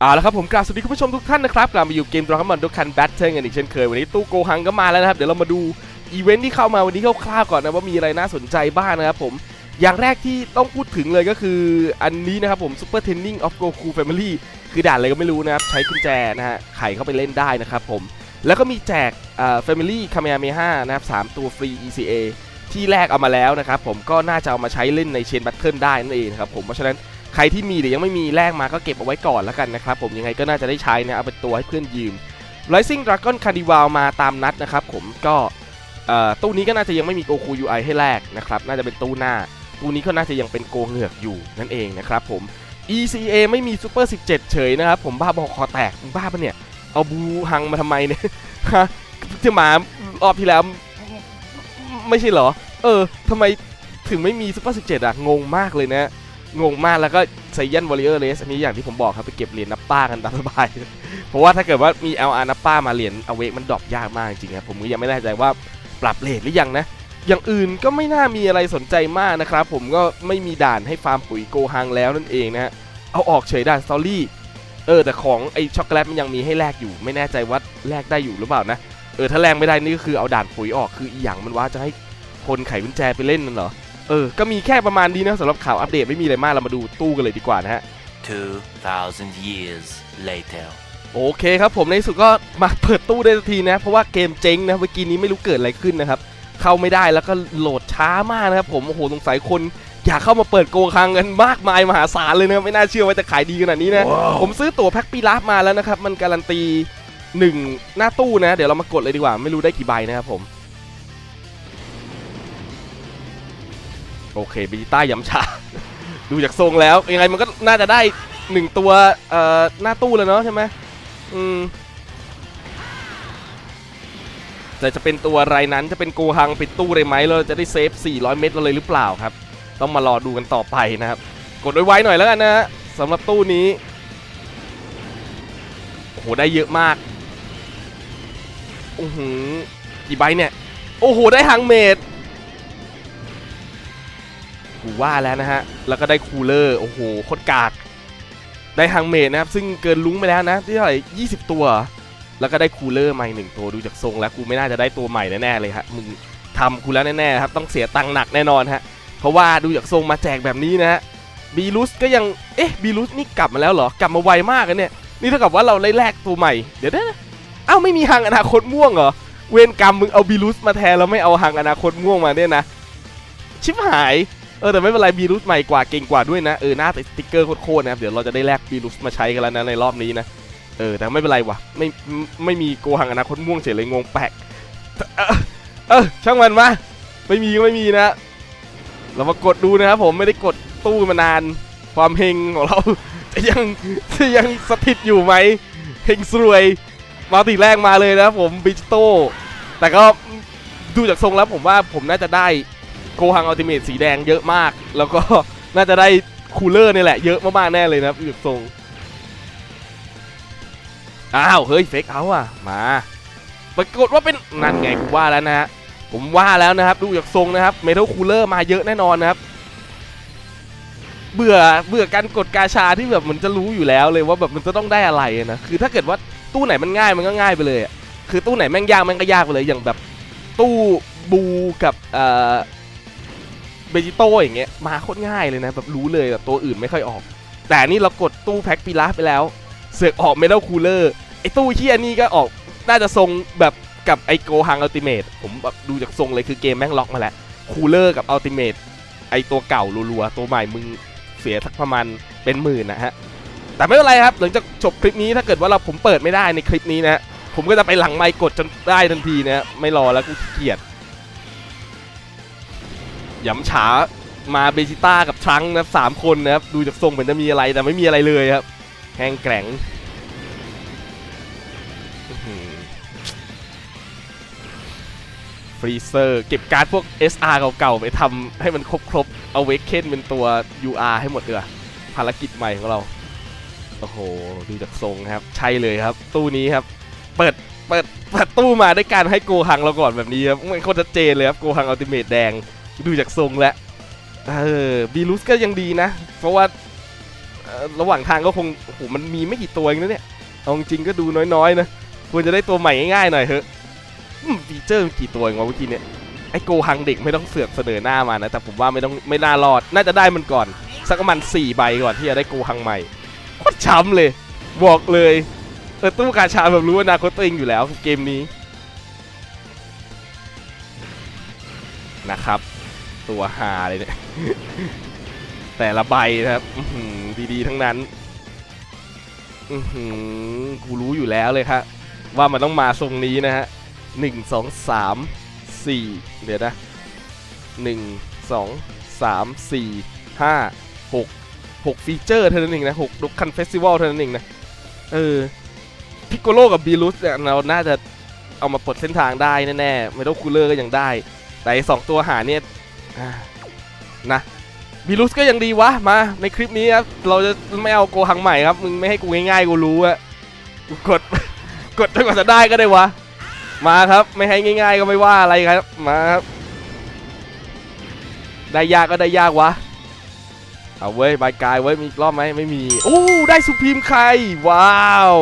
เอาละครับผมกราบสวัสดีคุณผู้ชมทุกท่านนะครับกลับมาอยู่เกมดราก้อนดูคันแบทเทิลกันอีกเช่นเคย วันนี้ตู้โกฮังก็มาแล้วนะครับ เดี๋ยวเรามาดูอีเวนท์ที่เข้ามาวันนี้คร่าวๆก่อนนะว่ามีอะไรน่าสนใจบ้างนะครับผมอย่างแรกที่ต้องพูดถึงเลยก็คืออันนี้นะครับผม Super Training of Goku Family คือด่านอะไรก็ไม่รู้นะครับ ใช้กุญแจนะฮะไขเข้าไปเล่นได้นะครับผมแล้วก็มีแจกเอ่อ Family Kamehameha นะครับสามตัวฟรี ECA ที่แรกเอามาแล้วนะครับผมก็น่าจะเอามาใช้เล่นในเชนแบัตเทิลได้นั่นเองครับผมเพราะฉะนั้น ใครที่มีหรือยังไม่มีแลกมาก็เก็บเอาไว้ก่อนแล้วกันนะครับผมยังไงก็น่าจะได้ใช้นะเอาเป็นตัวให้เพื่อนยืม Rising Dragon Carnival มาตามนัดนะครับผมก็ตู้นี้ก็น่าจะยังไม่มีโกคู UI ให้แลกนะครับน่าจะเป็นตู้หน้า ตู้นี้ก็น่าจะยังเป็นโกเหงือกอยู่นั่นเองนะครับผม ECA ไม่มี Super 17 เฉยนะครับผมบ้าบอคอแตกบ้าปะเนี่ย เอาบูฮังมาทำไมเนี่ยฮะจะมารอบที่แล้วไม่ใช่เหรอ เออทำไมถึงไม่มี Super 17อะงงมากเลยนะ งงมากแล้วก็ไซยันวอริเออร์เลสอันนี้อย่างที่ผมบอกครับไปเก็บเหรียญนับป้ากันตามสบาย เพราะว่าถ้าเกิดว่ามี LR นับป้ามาเหรียญอเวกมันดรอปยากมากจริงครับผมก็ยังไม่แน่ใจว่าปรับเลทหรือยังนะ อย่างอื่นก็ไม่น่ามีอะไรสนใจมากนะครับ ผมก็ไม่มีด่านให้ฟาร์มปุ๋ยโกฮังแล้วนั่นเองนะฮะเอาออกเฉยด่านสตอรี่เออแต่ของไอช็อกโกแลตมันยังมีให้แลกอยู่ ไม่แน่ใจว่าแลกได้อยู่หรือเปล่านะเออถ้าแลกไม่ได้นี่ก็คือเอาด่านปุ๋ยออกคืออีหยังมันว่าจะให้คนไขกุญแจไปเล่นนั่นเหรอ เออ ก็มีแค่ประมาณนี้นะสำหรับข่าวอัปเดตไม่มีอะไรมากเรามาดูตู้กันเลยดีกว่านะฮะ 2,000 years later. โอเคครับผมในที่สุดก็มาเปิดตู้ได้สักทีนะ เพราะว่าเกมเจ๊งนะเมื่อกี้นี้ไม่รู้เกิดอะไรขึ้นนะครับเข้าไม่ได้แล้วก็โหลดช้ามากนะครับผมโอ้โหสงสัยคนอยากเข้ามาเปิดโกคังกันมากมายมหาศาลเลยนะไม่น่าเชื่อว่าจะขายดีขนาดนี้นะ ผมซื้อตั๋วแพ็คปีลาฟมาแล้วนะครับมันการันตีหนึ่งหน้าตู้นะ เดี๋ยวเรามากดเลยดีกว่า ไม่รู้ได้กี่ใบนะครับผม โอเคบีต้ายำชา ดูจากทรงแล้ว ยังไงมันก็น่าจะได้หนึ่งตัวเอ่อหน้าตู้เลยเนาะใช่ไหมอืมแต่จะเป็นตัวอะไรนั้นจะเป็นโกฮังปิดตู้เลยไหมเราจะได้เซฟ 400 เมตรเราเลยหรือเปล่าครับ ต้องมารอดูกันต่อไปนะครับ กดไว้ๆหน่อยแล้วกันนะสำหรับตู้นี้โอ้โหได้เยอะมากโอ้โหกี่ใบเนี่ย โอ้โห ได้ฮังเมด กูว่าแล้วนะฮะ แล้วก็ได้คูลเลอร์ โอ้โหโคตรกาก ได้ฮังเมดนะครับ ซึ่งเกินลุ้งไปแล้วนะ ที่เท่าไหร่20ตัว แล้วก็ได้คูลเลอร์ใหม่หนึ่งตัว ดูจากทรงแล้วกูไม่น่าจะได้ตัวใหม่แน่ๆเลยฮะ มึงทำกูแล้วแน่ๆครับ ต้องเสียตังค์หนักแน่นอนฮะ เพราะว่าดูจากทรงมาแจกแบบนี้นะฮะ บีลุสก็ยัง เอ๊ะ บีลุสนี่กลับมาแล้วเหรอ กลับมาไวมากเลยเนี่ย นี่เท่ากับว่าเราได้แลกตัวใหม่ เดี๋ยวนะอ้าวไม่มีหังอนาคตม่วงเหรอ เวรกรรมมึงเอาบีลุสมาแทนแล้วไม่เอาหังอนาคตม่วงมาเนี่ยนะ ชิบหาย เออแต่ไม่เป็นไรบีลุสใหม่กว่าเก่งกว่าด้วยนะเออหน้าติดสติ๊กเกอร์โคตรๆนะครับเดี๋ยวเราจะได้แลกบีลุสมาใช้กันแล้วนะในรอบนี้นะเออแต่ไม่เป็นไรวะไม่ไม่มีโกหังอนาคตม่วงเฉยเลยงงแปลกเออเออช่างมันมาไม่มีก็ไม่มีนะ เรามากดดูนะครับผมไม่ได้กดตู้มานานความเฮงของเราจะยังจะยังสถิตอยู่ไหมเฮงสวยมาติแรกมาเลยนะครับผมบิจิโตแต่ก็ดูจากทรงแล้วผมว่าผมน่าจะได้ โกฮังอัลติเมทสีแดงเยอะมาก แล้วก็น่าจะได้คูลเลอร์นี่แหละเยอะมากๆแน่เลยนะครับดูจากทรงอ้าวเฮ้ยเฟกเอาอะมาปรากฏว่าเป็นนั่นไงกูว่าแล้วนะฮะผมว่าแล้วนะครับดูจากทรงนะครับเมทัลคูลเลอร์มาเยอะแน่นอนนะครับเบื่อเบื่อการกดกาชาที่แบบมันจะรู้อยู่แล้วเลยว่าแบบมันจะต้องได้อะไรนะคือถ้าเกิดว่าตู้ไหนมันง่ายมันก็ง่ายไปเลยคือตู้ไหนแม่งยากแม่งก็ยากไปเลยอย่างแบบตู้บูกับเอ่อ เบจิโต้อย่างเงี้ยมาโคตรง่ายเลยนะแบบรู้เลยแบบตัวอื่นไม่ค่อยออก แต่นี่เรากดตู้แพ็คปีลาไปแล้ว เสือกออกเมทัลคูลเลอร์ไอตู้เฮียนี่ก็ออกน่าจะทรงแบบกับไอโกฮังอัลติเมทผมแบบดูจากทรงเลยคือเกมแม่งล็อกมาแล้วคูลเลอร์กับอัลติเมทไอตัวเก่ารัวๆตัวใหม่มึงเสียสักประมาณเป็นหมื่นนะฮะแต่ไม่เป็นไรครับหลังจากจบคลิปนี้ถ้าเกิดว่าเราผมเปิดไม่ได้ในคลิปนี้นะผมก็จะไปหลังไมค์กดจนได้ทันทีนะไม่รอแล้วกูเกียจห ยำฉามาเบจิต้ากับทรังนะครับสามคนนะครับดูจากทรงเหมือนจะมีอะไรแต่ไม่มีอะไรเลยครับแห้งแกร่งฟรีเซอร์เก็บการ์ดพวก SR เก่าๆ ไปทำให้มันครบๆเอาเวกเคนเป็นตัว UR ให้หมดเลยภารกิจใหม่ของเรา โอ้โห ดูจากทรงครับ ใช่เลยครับ ตู้นี้ครับ เปิด เปิดเปิดตู้มาด้วยการให้โกหังเราก่อนแบบนี้ครับมันโคตรชัดเจนเลยครับ โกหังอัลติเมทแดง ดูจากทรงแล้วเออบีลุสก็ยังดีนะ เพราะว่าระหว่างทางก็คงโอ้โหมันมีไม่กี่ตัวเองนะเนี่ยเอาจริงก็ดูน้อยๆนะควรจะได้ตัวใหม่ง่ายๆหน่อยเถอะอืมฟีเจอร์มันกี่ตัวเองวะเมื่อกี้เนี่ยไอโกฮังเด็กไม่ต้องเสือกเสนอหน้ามานะ แต่ผมว่าไม่ต้องไม่น่ารอด น่าจะได้มันก่อน สักประมาณ4ใบก่อนที่จะได้โกฮังใหม่โคตรช้ำเลย บอกเลยเออตู้กาชาแบบรู้อนาคตตัวเองอยู่แล้วเกมนี้นะครับ ตัวหาเลยเนี่ย แต่ละใบนะครับดีๆทั้งนั้นอือหือกูรู้อยู่แล้วเลยครับว่ามันต้องมาทรงนี้นะฮะหนึ่งสองสามสี่เดี๋ยวนะหนึ่งสองสามสี่ห้าหกหกฟีเจอร์เท่านั้นเองนะหกดุคันเฟสติวัลเท่านั้นเองนะ เออพิกโกโลกับบีรุสเนี่ยเราน่าจะเอามาปลดเส้นทางได้แน่ๆไม่ต้องคูลเลอร์ก็ยังได้ แต่สองตัวหาเนี่ย นะบีรุสก็ยังดีวะ มา ในคลิปนี้ครับ เราจะไม่เอาโกหังใหม่ครับ มึงไม่ให้กูง่ายๆ กูรู้อะกด กดจนกว่าจะได้ก็ได้วะ มาครับ ไม่ให้ง่าย ๆ ก็ไม่ว่าอะไรครับ มาครับ ได้ยากก็ได้ยากวะ เอาเว้ยบายกายเว้ย มีอีกรอบไหมไม่มี โอ้ ได้สุพีมไข่ว้าว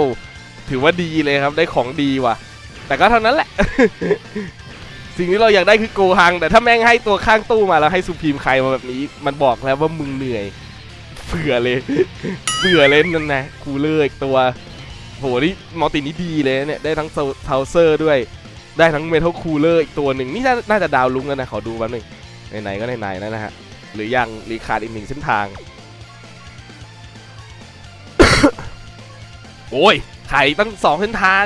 ถือว่าดีเลยครับ ได้ของดีว่ะ แต่ก็เท่านั้นแหละ สิ่งที่เราอยากได้คือโกฮัง แต่ถ้าแม่งให้ตัวข้างตู้มาแล้วให้สุพีมไข่มาแบบนี้ มันบอกแล้วว่ามึงเหนื่อยเบื่อเลยเบื่อเลยนั่นนะคูลเลอร์อีกตัวโหนี่มัลตินี่ดีเลยเนี่ยได้ทั้งเทาเซอร์ด้วย ได้ทั้งเมทัลคูลเลอร์อีกตัวหนึ่งนี่น่าจะดาวลุ้งแล้วนะขอดูแป๊บนึงไหนๆก็ไหนๆแล้วนะฮะหรือยังรีคาร์ดอีกหนึ่งเส้นทาง โอ้ยไข่ตั้งสองเส้นทาง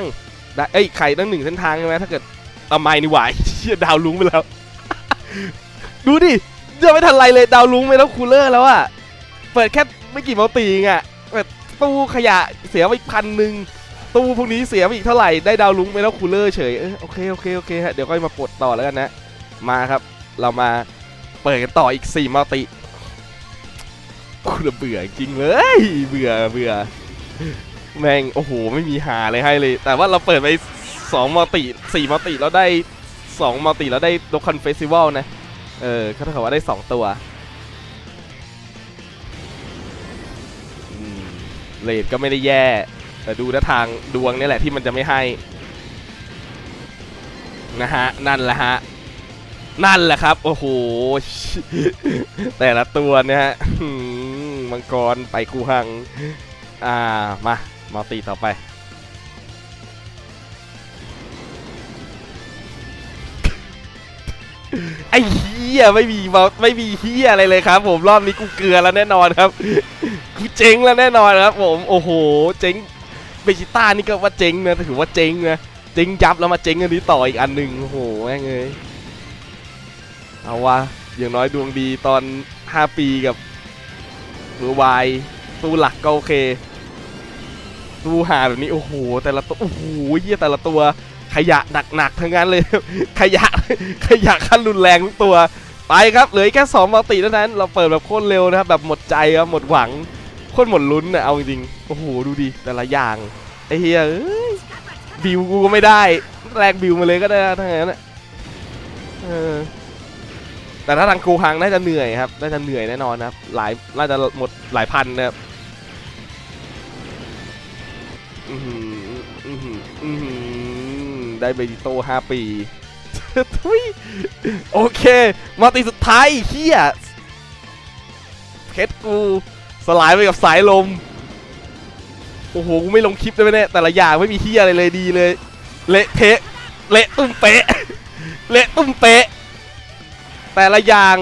ได้เอ้ยไข่ตั้งหนึ่งเส้นทางใช่ไหมถ้าเกิด เอาไม่นี่หวายเชี่ยดาวลุ้งไปแล้ว ดูดิยังไม่ทันไรเลยดาวลุ้งไปแล้วคูลเลอร์แล้วอะเปิดแค่ไม่กี่มัลติองอะเปิดตู้ขยะเสียไปอีกพันหนึ่งตู้พวกนี้เสียไปอีกเท่าไหร่ได้ดาวลุ้งไปแล้วคูลเลอร์เฉยเออโอเคโอเคโอเคฮะเดี๋ยวก็มาปลดต่อแล้วกันนะ มาครับเรามาเปิดกันต่ออีก4มัลติกูระเบื่อจริงเลยเบื่อเบื่อแม่งโอ้โหไม่มีหาเลยให้เลย แต่ว่าเราเปิดไป 2มัลติ4มัลติแล้วได้ 2มัลติแล้วได้ดคันเฟสติวัลนะ เออเท่ากับว่าได้ 2 ตัวเลดก็ไม่ได้แย่ แต่ดูนะทางดวงนี่แหละที่มันจะไม่ให้ นะฮะ นั่นแหละฮะ นั่นแหละครับ โอ้โห แต่ละตัวเนี่ยฮะหืมมังกรไปกูหัง อ่า มา มาตีต่อไป ไอ้เฮียไม่มีมาไม่มีเฮียอะไรเลยครับ ผมรอบนี้กูเกลือแล้วแน่นอนครับกูเจ๊งแล้วแน่นอนครับ ผมโอ้โหเจ๊งเบจิต้านี่ก็ว่าเจ๊งนะถือว่าเจ๊งนะเจ๊งยับแล้วมาเจ๊งอันนี้ต่ออีกอันหนึ่งโอ้โหแม่งเอ้ยเอาวะอย่างน้อยดวงดีตอน 5 ปีกับมือวายตู้หลักก็โอเคตู้หาแบบนี้โอ้โหแต่ละตัวโอ้โหเยี่ยแต่ละตัว ขยะหนักๆทั้งนั้นเลย ขยะขยะขั้นรุนแรงทุกตัว ไปครับเหลือแค่สองมัลติเท่านั้นเราเปิดแบบโคตรเร็วนะครับแบบหมดใจครับหมดหวังโคตรหมดลุ้นนะเอาจริงๆโอ้โหดูดิแต่ละอย่างไอ้เฮียบิวกูก็ไม่ได้แลกบิวมาเลยก็ได้ทั้งนั้นนะเออแต่ถ้าทางกูฮังน่าจะเหนื่อยครับน่าจะเหนื่อยแน่นอนนะครับหลายน่าจะหมดหลายพันนะครับ ได้เบจิโต้ห้าปีทุยโอเค มาตีสุดท้ายเฮียเพชรกู สลายไปกับสายลม โอ้โห กูไม่ลงคลิปได้ไหมเนี่ย แต่ละอย่างไม่มีเฮียอะไรเลยดีเลย เละเทะ เละตุ้มเป๊ะ เละตุ้มเป๊ะ แต่ละอย่าง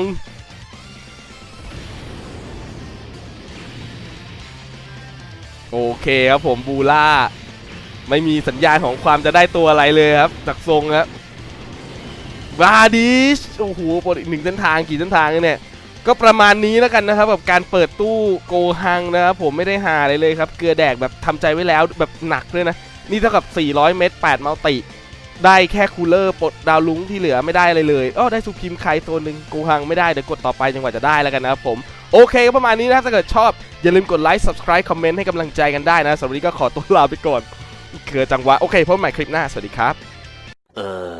โอเคครับผมบูล่า ไม่มีสัญญาณของความจะได้ตัวอะไรเลยครับจากทรงครับบาดิชโอ้โหปลดอีกหนึ่งเส้นทางกี่เส้นทางเนี่ยก็ประมาณนี้แล้วกันนะครับกับการเปิดตู้โกฮังนะครับผมไม่ได้หาอะไรเลยครับ เกลือแดกแบบทำใจไว้แล้วแบบหนักด้วยนะ นี่เท่ากับ 400 เมตร8มัลติ ได้แค่คูลเลอร์ปลดดาวลุงที่เหลือไม่ได้อะไรเลยอ้อได้สุพิมพ์ใครตัวหนึ่งโกฮังไม่ได้เดี๋ยวกดต่อไปจนกว่าจะได้แล้วกันนะครับผม โอเคก็ประมาณนี้นะถ้าเกิดชอบ อย่าลืมกดไลค์ subscribe คอมเมนต์ให้กำลังใจกันได้นะสำหรับวันนี้ก็ขอตัวลาไปก่อน เกลือจังหวะ โอเคพบใหม่คลิปหน้า สวัสดีครับ เออ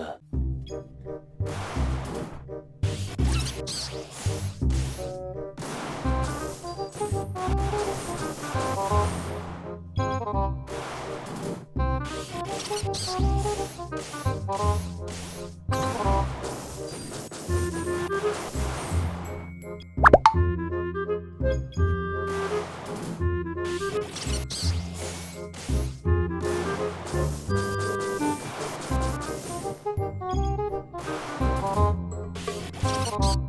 you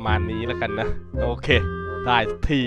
ประมาณนี้แล้วกันนะ โอเค ได้ที